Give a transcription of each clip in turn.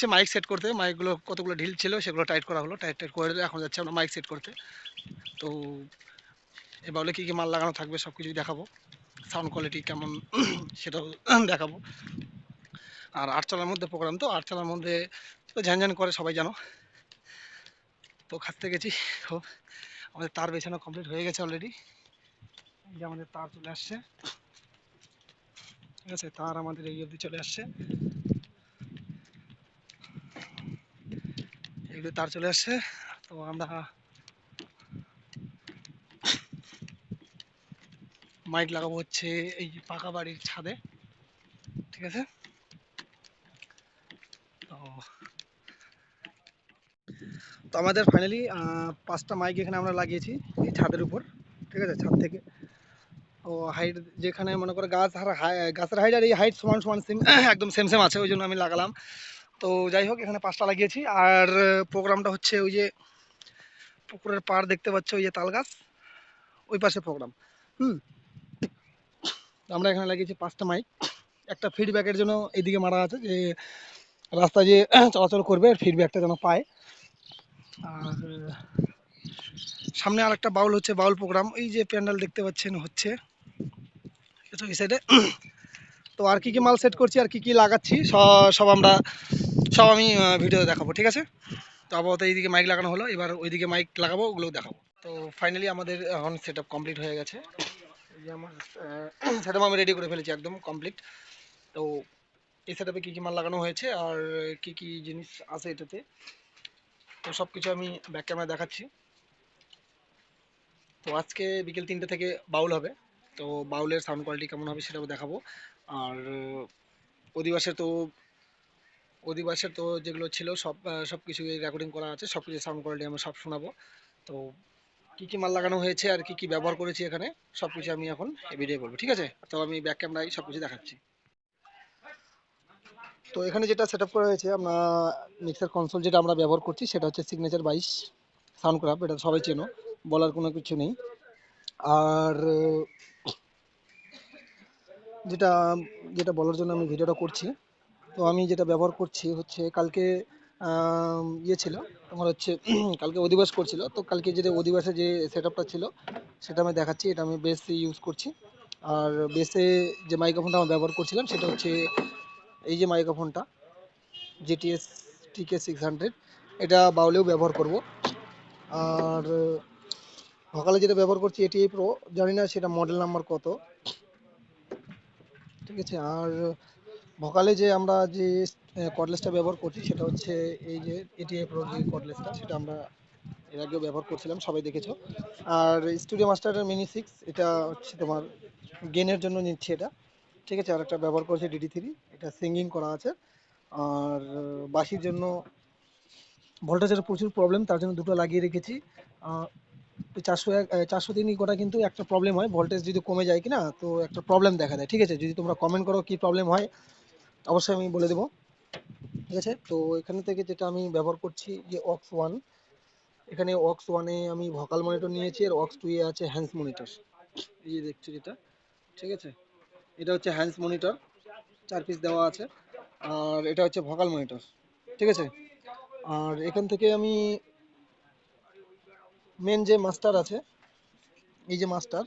যাচ্ছে mic set করতে। মাইকগুলো কতগুলো ঢিল ছিল সেগুলো টাইট করা হলো। টাইট টাইট করে এখন যাচ্ছে আমরা মাইক সেট করতে। তো এবার কী কী মাল লাগানো থাকবে সব কিছুই দেখাবো। সাউন্ড কোয়ালিটি কেমন, সেটাও দেখাবো। আর আটচালার মধ্যে প্রোগ্রাম তো আটচালার মধ্যে তো ঝ্যানঝ্যান করে সবাই জানো। তো খাটতে গেছি। খুব আমাদের তার বেছানো কমপ্লিট হয়ে গেছে অলরেডি যে আমাদের তার চলে আসছে। ঠিক আছে, তার আমাদের এই অবধি চলে আসছে। এগুলো তার চলে আসছে। তো আমরা মাইক লাগাবো হচ্ছে এই পাকা বাড়ির ছাদে, ঠিক আছে? তো আমাদের ফাইনালি পাঁচটা মাইক এখানে আমরা লাগিয়েছি এই ছাদের উপর, ঠিক আছে? ছাদ থেকে। ও হাইট যেখানে মনে করে গাছ আর গাছের হাইট আর এই হাইট সমান সমান সেম একদম সেম সেম আছে, ওই জন্য আমি লাগালাম। তো যাই হোক, এখানে পাঁচটা লাগিয়েছি। আর প্রোগ্রামটা হচ্ছে ওই যে পুকুরের পাড় দেখতে পাচ্ছ, ওই যে তাল গাছ ওই পাশে প্রোগ্রাম। হুম। আমরা এখানে লাগিয়েছি পাঁচটা মাইক। একটা ফিডব্যাকের জন্য এইদিকে মারা আছে যে রাস্তা যে চলাচল করবে ফিডব্যাকটা যেন পায়। আর, সামনে আর একটা বাউল হচ্ছে, বাউল প্রোগ্রাম। এই যে প্যান্ডেল দেখতে পাচ্ছেন, হচ্ছে। তো আর কি কি মাল সেট করছি, আর কি কি লাগাচ্ছি সব আমরা সব আমি ভিডিও দেখাবো, ঠিক আছে? তো আপাতত এইদিকে মাইক লাগানো হলো, এবার ওইদিকে মাইক লাগাবো, ওগুলো দেখাবো। তো ফাইনালি আমাদের এখন সেট কমপ্লিট হয়ে গেছে। এই যে আমার আমি রেডি করে ফেলেছি একদম কমপ্লিট তো এই সেট আপে কী কী মাল লাগানো হয়েছে আর কি কি জিনিস আছে এটাতে? তো সব কিছু আমি ব্যাক ক্যামেরা দেখাচ্ছি। তো আজকে বিকেল তিনটে থেকে বাউল হবে। তো বাউলের সাউন্ড কোয়ালিটি কেমন হবে সেটাও দেখাবো। আর অধিবাসের তো অধিবাসের তো যেগুলো ছিল সব সব কিছু রেকর্ডিং করা আছে সব কিছু সাউন্ড কোয়ালিটি আমরা সব শোনাবো। তো কী কী মাল লাগানো হয়েছে আর কি কি ব্যবহার করেছি এখানে সব কিছু আমি এখন ভিডিও বলব ঠিক আছে? তো আমি ব্যাক ক্যামেরায় সব কিছু দেখাচ্ছি। তো এখানে যেটা সেট করা হয়েছে, আমরা মিক্সার কনসোল যেটা আমরা ব্যবহার করছি, সেটা হচ্ছে সিগনেচার বাইশ সাউন্ড ক্রাফট এটা সবাই চেনো, বলার কোনো কিছু নেই। আর, যেটা যেটা বলার জন্য আমি ভিডিওটা করছি। তো আমি যেটা ব্যবহার করছি হচ্ছে কালকে ইয়ে ছিল তোমার হচ্ছে, কালকে অধিবাস করছিল। তো কালকে যেটা অধিবাসে যে সেট ছিল, সেটা আমি দেখাচ্ছি। এটা আমি বেস ইউজ করছি। আর বেসে যে মাইক্রোফোনটা আমি ব্যবহার করছিলাম, সেটা হচ্ছে এই যে মাইক্রোফোনটা জিটিএস টিকে সিক্স হান্ড্রেড এটা বাউলেও ব্যবহার করব। আর ভোকালে যেটা ব্যবহার করছি এটি প্রো জানি না সেটা মডেল নাম্বার কত। ঠিক আছে? আর ভোকালে যে আমরা যে কর্ডলেসটা ব্যবহার করছি সেটা হচ্ছে এই যে এটিআই প্রো যে কর্ডলেসটা সেটা আমরা এর আগেও ব্যবহার করছিলাম, সবাই দেখেছ। আর স্টুডিও মাস্টারের মিনি সিক্স এটা হচ্ছে তোমার গেনের জন্য নিচ্ছি এটা। ঠিক আছে আর একটা ব্যবহার করছি ডিডি থ্রি এটা সিঙ্গিং করা আছে। আর বাসির জন্য ভোল্টেজের প্রচুর প্রবলেম তার জন্য দুটো লাগিয়ে রেখেছি। চারশো এক চারশো তিন গোটা কিন্তু একটা প্রবলেম হয় ভোল্টেজ যদি কমে যায় কিনা, তো একটা প্রবলেম দেখা দেয়। ঠিক আছে, যদি তোমরা কমেন্ট করো কি প্রবলেম হয় অবশ্যই আমি বলে দেবো। ঠিক আছে? তো এখানে থেকে যেটা আমি ব্যবহার করছি, যে অক্স ওয়ান। এখানে অক্স ওয়ানে আমি ভোকাল মনিটর নিয়েছি, আর অক্স টুয়ে আছে হ্যান্ডস মনিটর। এই যে দেখছ যেটা? ঠিক আছে? এটা হচ্ছে হ্যান্ডস মনিটর। চার পিস দেওয়া আছে। আর এটা হচ্ছে ভোকাল মনিটর। ঠিক আছে? আর এখান থেকে আমি মেন যে মাস্টার আছে, এই যে মাস্টার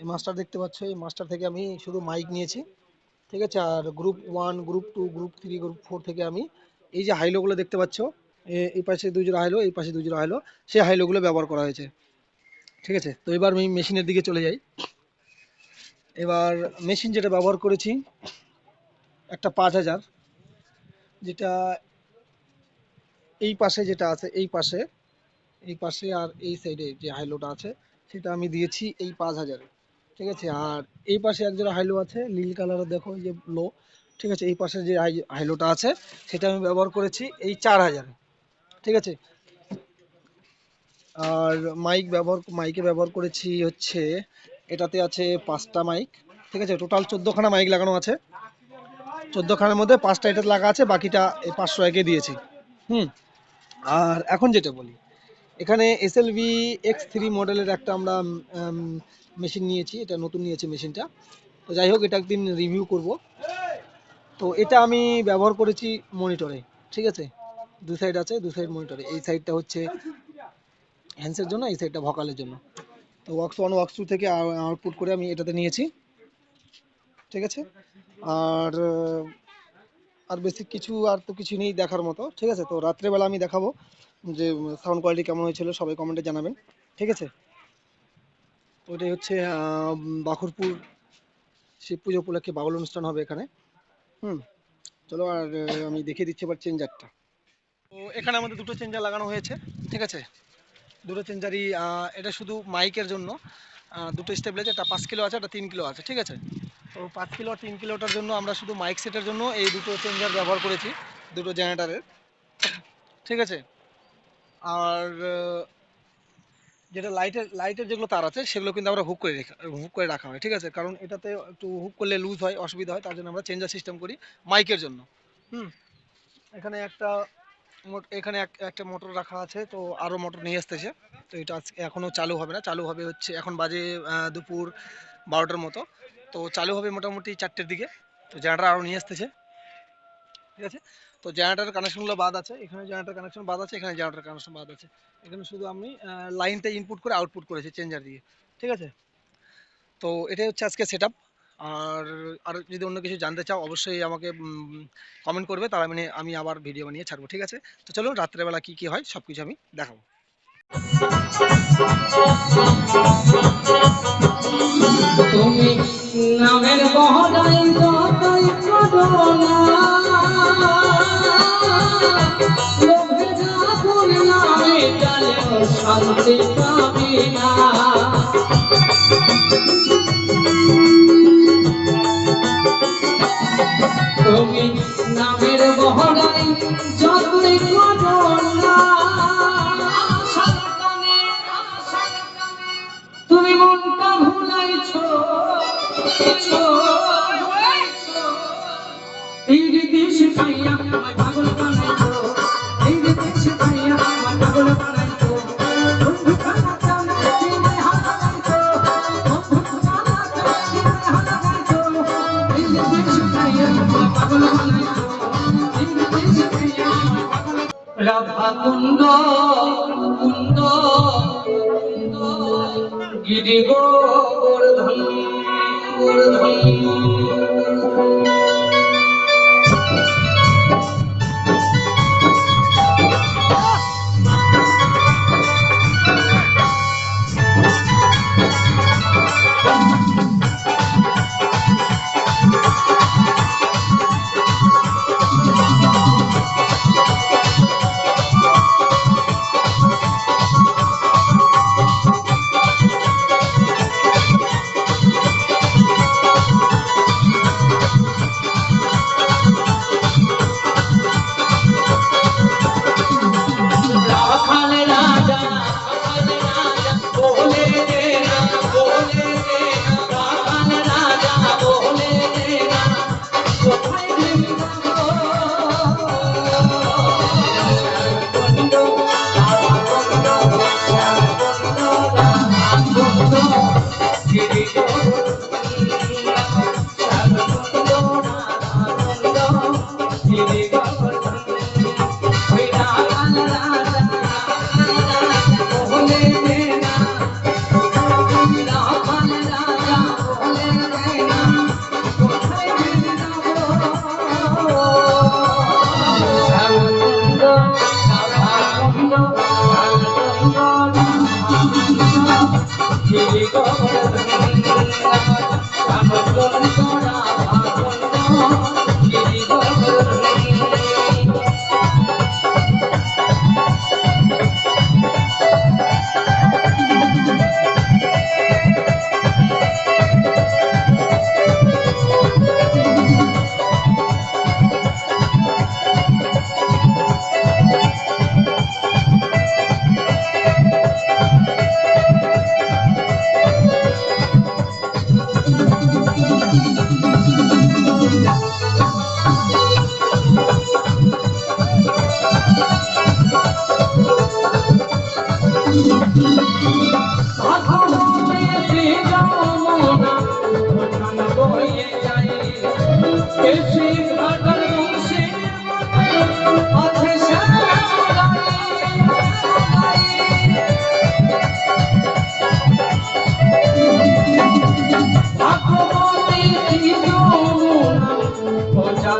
এই মাস্টার দেখতে পাচ্ছ, এই মাস্টার থেকে আমি শুধু মাইক নিয়েছি। ঠিক আছে? আর group one group two group three group four থেকে আমি এই যে হাইলোগুলো দেখতে পাচ্ছ এই পাশে দুই জোড়া হাইলো এই পাশে দুই জোড়া হাইলো সেই হাইলোগুলো ব্যবহার করা হয়েছে। ঠিক আছে? তো এবার আমি মেশিনের দিকে চলে যাই। এবার মেশিন যেটা ব্যবহার করেছি, একটা পাঁচ হাজার, যেটা এই পাশে যেটা আছে, এই পাশে এই পাশে আর এই সাইডে যে হাইলোটা আছে, সেটা আমি দিয়েছি এই পাঁচ হাজারে। ঠিক আছে? আর এই পাশে এক জোড়া হাইলো আছে, নীল কালারের দেখো যে লো ঠিক আছে? এই পাশে যে হাই- হাইলোটা আছে, সেটা আমি ব্যবহার করেছি এই চার হাজারে, ঠিক আছে? আর মাইক ব্যবহার মাইকে ব্যবহার করেছি হচ্ছে, এটাতে আছে পাঁচটা মাইক ঠিক আছে? টোটাল চোদ্দোখানা মাইক লাগানো আছে। চোদ্দোখানার মধ্যে পাঁচটা এটা লাগা আছে, বাকিটা এই পাঁচশো একে দিয়েছি। হুম? আর এখন যেটা বলি, এখানে S L V X three মডেলের একটা আমরা মেশিন নিয়েছি, এটা নতুন নিয়েছি মেশিনটা। তো যাই হোক, এটা একদিন রিভিউ করব। তো এটা আমি ব্যবহার করেছি মনিটরে ঠিক আছে? দু সাইড আছে, দু সাইড মনিটরে এই সাইডটা হচ্ছে হ্যান্ডসের জন্য, এই সাইডটা ভকালের জন্য। তো ওয়াক্স ওয়ান ওয়াক্স টু থেকে আউটপুট করে আমি এটাতে নিয়েছি, ঠিক আছে? আর আর বেশি কিছু আর তো কিছু নেই দেখার মতো, ঠিক আছে? তো রাত্রেবেলা আমি দেখাবো যে সাউন্ড কোয়ালিটি কেমন হয়েছিল, সবাই কমেন্টে জানাবেন, ঠিক আছে? তো এটাই হচ্ছে বাখরপুর শিব পুজো উপলক্ষে বাউল অনুষ্ঠান হবে এখানে। হুম, চলো আর আমি দেখিয়ে দিচ্ছি এবার চেঞ্জারটা। তো এখানে আমাদের দুটো চেঞ্জার লাগানো হয়েছে, ঠিক আছে? দুটো চেঞ্জারই এটা শুধু মাইকের জন্য। দুটো স্টেবিলাইজার, একটা পাঁচ কিলো আছে, একটা তিন কিলো আছে, ঠিক আছে? তো পাঁচ কিলো আর তিন কিলোটার জন্য আমরা শুধু মাইক সেটের জন্য এই দুটো চেঞ্জার ব্যবহার করেছি, দুটো জেনারেটারের, ঠিক আছে? আর যেটা লাইটের লাইটের যেগুলো তার আছে, সেগুলো কিন্তু আমরা হুক করে রেখা হুক করে রাখা হয়, ঠিক আছে? কারণ এটাতে একটু হুক করলে লুজ হয়, অসুবিধা হয়, তার জন্য আমরা চেঞ্জার সিস্টেম করি মাইকের জন্য। হুম? এখানে একটা এখানে এক- একটা মোটর রাখা আছে, তো আরও মোটর নিয়ে আসতেছে। তো এটা আজকে এখনও চালু হবে না, চালু হবে হচ্ছে, এখন বাজে দুপুর বারোটার মতো। তো চালু হবে মোটামুটি চারটের দিকে। তো জেনারেটার আরও নিয়ে আসতেছে, ঠিক আছে? তো জেনারেটার কানেকশনগুলো বাদ আছে, এখানে জেনারেটার কানেকশন বাদ আছে, এখানে জেনারেটার কানেকশন বাদ আছে। এখানে শুধু আমি লাইনটা ইনপুট করে আউটপুট করেছি চেঞ্জার দিয়ে, ঠিক আছে? তো এটাই হচ্ছে আজকে সেট আর আর যদি অন্য কিছু জানতে চাও, অবশ্যই আমাকে কমেন্ট করবে তার মানে আমি আবার ভিডিও বানিয়ে ছাড়বো, ঠিক আছে? তো চলো রাত্রেবেলা কি কি হয় সব কিছু আমি দেখাবো। তুমি নামের বহরাই যতই শান্তি পাবি না। Jigoro.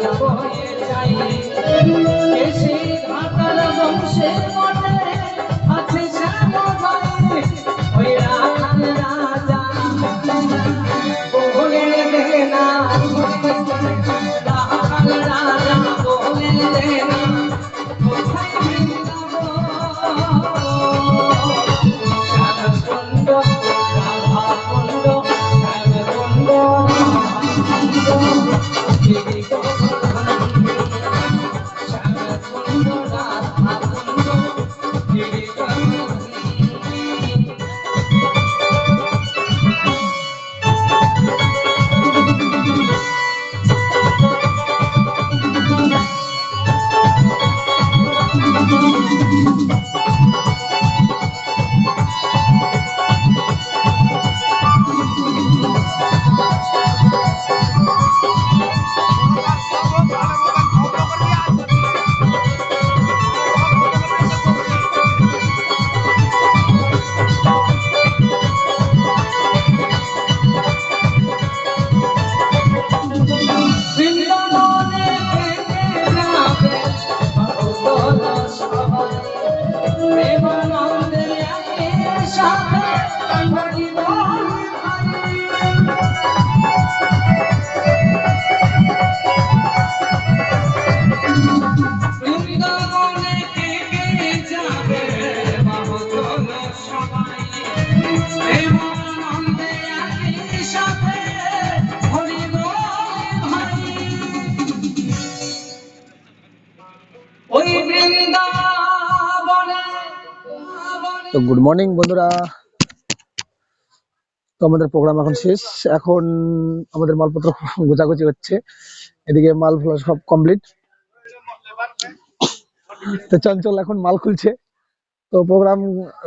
ভয়ে যাই। তো গুড মর্নিং বন্ধুরা। তো আমাদের প্রোগ্রাম এখন শেষ। এখন আমাদের মালপত্র গোছাগুছি হচ্ছে। এদিকে মাল ফাল সব কমপ্লিট তো চঞ্চল এখন মাল খুলছে। তো প্রোগ্রাম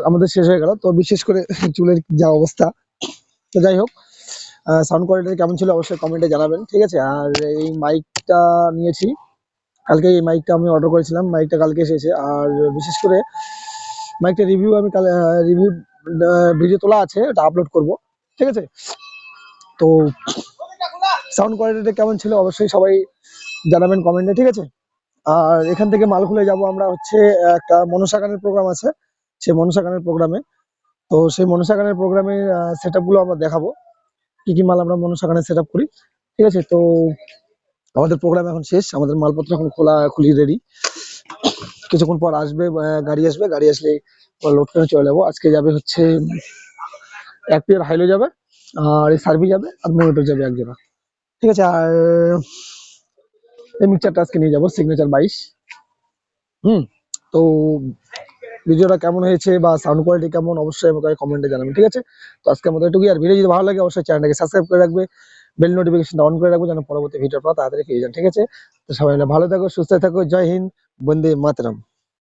আমাদের শেষ হয়ে গেল। তো বিশেষ করে চুলের যা অবস্থা। তো যাই হোক সাউন্ড কোয়ালিটি কেমন ছিল অবশ্যই কমেন্টে জানাবেন, ঠিক আছে? আর এই মাইকটা নিয়েছি। কালকে এই মাইকটা আমি অর্ডার করেছিলাম। মাইকটা কালকে এসেছে। আর বিশেষ করে মাইকটা রিভিউ আমি রিভিউ ভিডিও তোলা আছে, ওটা আপলোড করব, ঠিক আছে? তো সাউন্ড কোয়ালিটিটা কেমন ছিল অবশ্যই সবাই জানাবেন কমেন্টে ঠিক আছে? আর এখান থেকে মাল খুলে যাব আমরা হচ্ছে একটা মনসা গানের প্রোগ্রাম আছে, সেই মনসা গানের প্রোগ্রামে তো সেই মনসা গানের প্রোগ্রামে সেট আমরা দেখাবো, কি কি মাল আমরা মনসা গানে সেট করি, ঠিক আছে? তো আমাদের প্রোগ্রাম এখন শেষ, আমাদের মালপত্র এখন খোলা, খুলি রেডি কিছুক্ষণ পর আসবে গাড়ি আসবে, গাড়ি আসলে লোড করে চলে যাব। আজকে যাবে হচ্ছে এক পিয়ার হাইলো যাবে, আর এই সার্ভি যাবে, আর মনিটর যাবে এক জোড়া ঠিক আছে, আর এই মিক্সারটা আজকে নিয়ে যাব সিগনেচার বাইশ। হুম, তো ভিডিওটা কেমন হয়েছে বা সাউন্ড কোয়ালিটি কেমন, অবশ্যই আমাকে কমেন্টে জানাবেন, ঠিক আছে? তো আজকে আমাদের এটুকুই, আর ভিডিও যদি ভালো লাগে, অবশ্যই চ্যানেলটাকে সাবস্ক্রাইব করে রাখবে বেল নোটিফিকেশনটা অন করে রাখবে, যেন পরবর্তী ভিডিও পাওয়া তাড়াতাড়ি পেয়ে যান, ঠিক আছে? তো সবাই ভালো থাকো, সুস্থ থাকো, জয় হিন্দ। વંદે માતરમ.